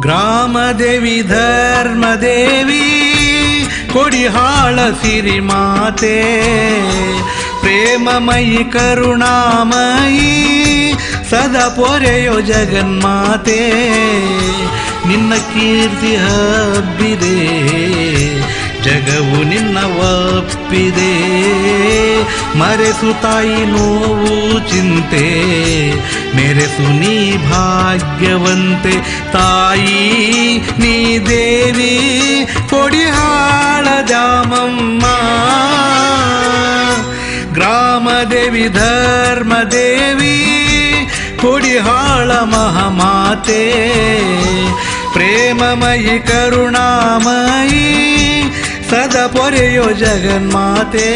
ಗ್ರಾಮದೇವಿ, ಧರ್ಮದೇವಿ, ಕೊಡಿಹಾಳ ಸಿರಿ ಮಾತೆ ಪ್ರೇಮಮಯಿ, ಕರುಣಾಮಯಿ, ಸದಾ ಪೊರೆಯೋ ಜಗನ್ಮಾತೆ, ನಿನ್ನ ಕೀರ್ತಿ ಹಬ್ಬಿದೆ, ಜಗವು ನಿನ್ನ ಒಪ್ಪಿದೆ ಮರೆಸು ತಾಯಿ ನೋವು ಚಿಂತೆ ಮೆರೆಸು ನೀ ಭಾಗ್ಯವಂತೆ ತಾಯಿ ನೀ ದೇವಿ ಕೊಡಿಹಾಳ ದಾಮಮ್ಮ ಗ್ರಾಮದೇವಿ ಧರ್ಮದೇವಿ ಕೊಡಿಹಾಳ ಮಹಾಮಾತೆ ಪ್ರೇಮಮಯಿ ಕರುಣಾಮಯಿ ಸದಾ ಪೊರೆಯೋ ಜಗನ್ಮಾತೆ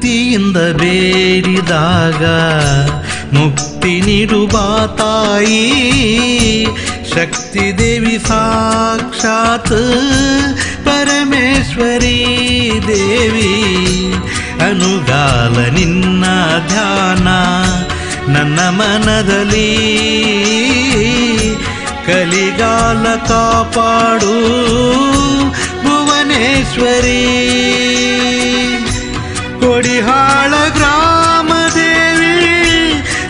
ಭಕ್ತಿಯಿಂದ ಬೇಡಿದಾಗ ಮುಕ್ತಿ ನೀಡುವ ತಾಯಿ. ಶಕ್ತಿ ದೇವಿ ಸಾಕ್ಷಾತ್ ಪರಮೇಶ್ವರಿ ದೇವಿ. ಅನುಗಾಲ ನಿನ್ನ ಧ್ಯಾನ ನನ್ನ ಮನದಲ್ಲಿ. ಕಲಿಗಾಲ ಕಾಪಾಡು ಭುವನೇಶ್ವರಿ. ಕೊಡಿಹಾಳ ಗ್ರಾಮ ದೇವಿ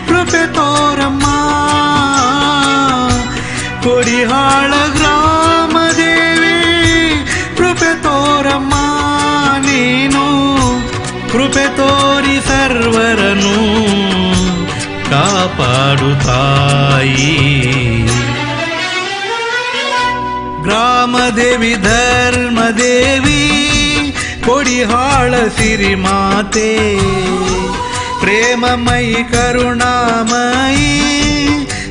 ಕೃಪೆ ತೋರಮ್ಮ ಕೊಡಿಹಾಳ ಗ್ರಾಮ ದೇವಿ ಕೃಪೆ ತೋರಮ್ಮ ನೀನು ಕೃಪೆ ತೋರಿ ಸರ್ವರನು ಕಾಪಾಡು ತಾಯಿ ಗ್ರಾಮದೇವಿ ಧರ್ಮದೇವಿ కొడిహాళ సిరిమాతే ప్రేమమయి కరుణామయి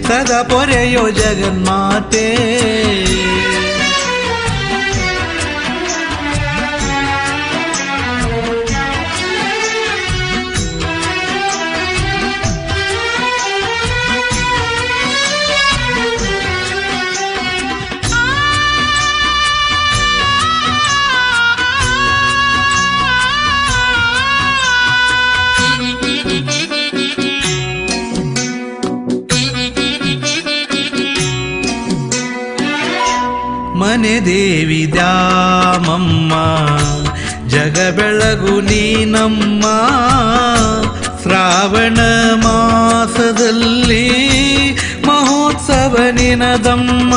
సదా పొరయో జగన్మాతే ಮನೆ ದೇವಿ ದ್ಯಾಮಮ್ಮ. ಜಗ ಬೆಳಗು ನೀನಮ್ಮ. ಶ್ರಾವಣ ಮಾಸದಲ್ಲಿ ಮಹೋತ್ಸವ ನಿನದಮ್ಮ.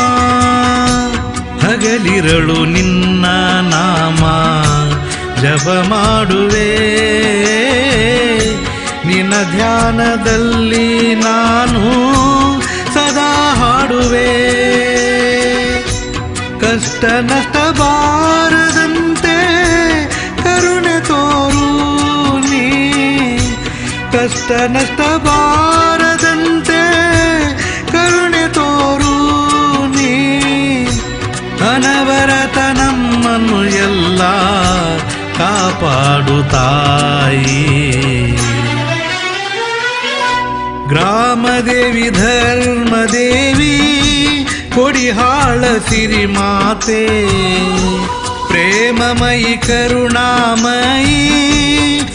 ಹಗಲಿರಳು ನಿನ್ನ ನಾಮ. ಜಪ ಮಾಡುವೆ. ನಿನ್ನ ಧ್ಯಾನದಲ್ಲಿ ನಾನು ಕಷ್ಟ ನಷ್ಟ ಬಾರದಂತೆ ಕರುಣೆ ತೋರು ನೀ. ಕಷ್ಟ ನಷ್ಟ ಬಾರದಂತೆ ಕರುಣೆ ತೋರು ನೀ. ಅನವರತ ನಮ್ಮನ್ನು ಎಲ್ಲ ಕಾಪಾಡು ತಾಯಿ. ಗ್ರಾಮದೇವಿ, ಧರ್ಮದೇವಿ కొడిహాళ సిరిమాతే ప్రేమమయి కరుణామయి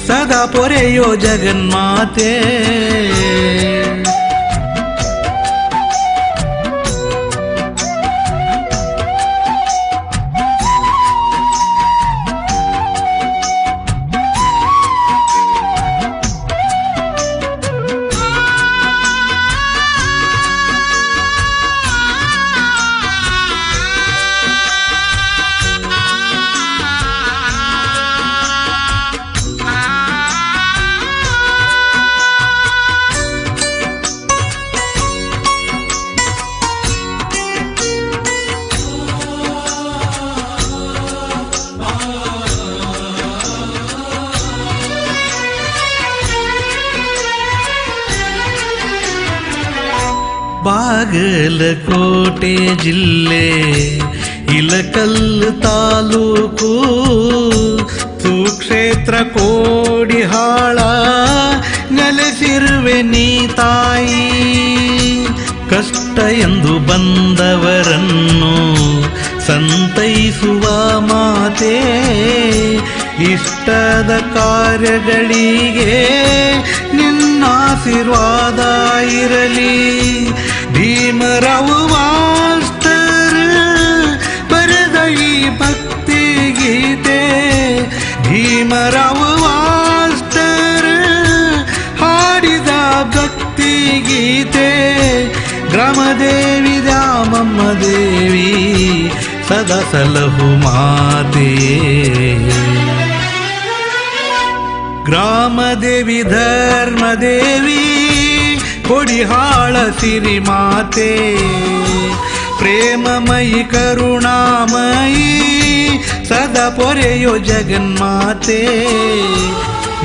సదా పొరయో జగన్మాతే ಬಾಗಲಕೋಟೆ ಜಿಲ್ಲೆ, ಇಲಕಲ್ ತಾಲೂಕು. ಸುಕ್ಷೇತ್ರ ಕೋಡಿಹಾಳ, ನೆಲೆಸಿರುವೆ ನೀ ತಾಯಿ. ಕಷ್ಟ ಎಂದು ಬಂದವರನ್ನು ಸಂತೈಸುವ ಮಾತೆ ಇಷ್ಟದ ಕಾರ್ಯಗಳಿಗೆ ನಿನ್ನಾಶೀರ್ವಾದ ಇರಲಿ. भीमराव वास्तर बरदई भक्ती गीते. भीमराव वास्तर हाडिदा भक्ती गीते. ग्रामदेवी दामम्म देवी सदा सलहु माते. ग्रामदेवी धर्मदेवी ಕೊಡಿಹಾಳ ಸಿರಿ ಮಾತೆ. ಪ್ರೇಮಮಯಿ ಕರುಣಾಮಯಿ ಸದಾ ಪೊರೆಯೋ ಜಗನ್ಮಾತೆ.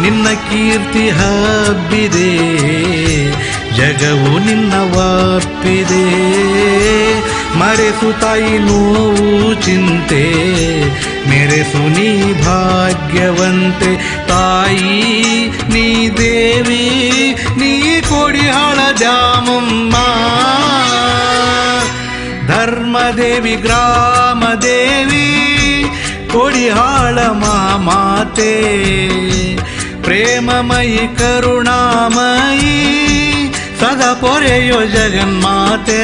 ನಿನ್ನ ಕೀರ್ತಿ ಹಬ್ಬಿದೆ ಜಗವು ನಿನ್ನ ವಾಪಿದೆ. ಮರೆಸು ತಾಯಿ ನೋವು ಚಿಂತೆ ಮೆರೆಸು ನೀ ಭಾಗ್ಯವಂತೆ ತಾಯಿ ನೀ ದೇವಿ ನೀ ಕೊಡಿಹಾಳ ದ್ಯಾಮಮ್ಮ ಧರ್ಮದೇವಿ ಗ್ರಾಮದೇವಿ ಕೊಡಿಹಾಳ ಮಾತೆ ಪ್ರೇಮಮಯಿ ಕರುಣಾಮಯಿ ಸದಾ ಪೊರೆಯೋ ಜಗನ್ಮಾತೆ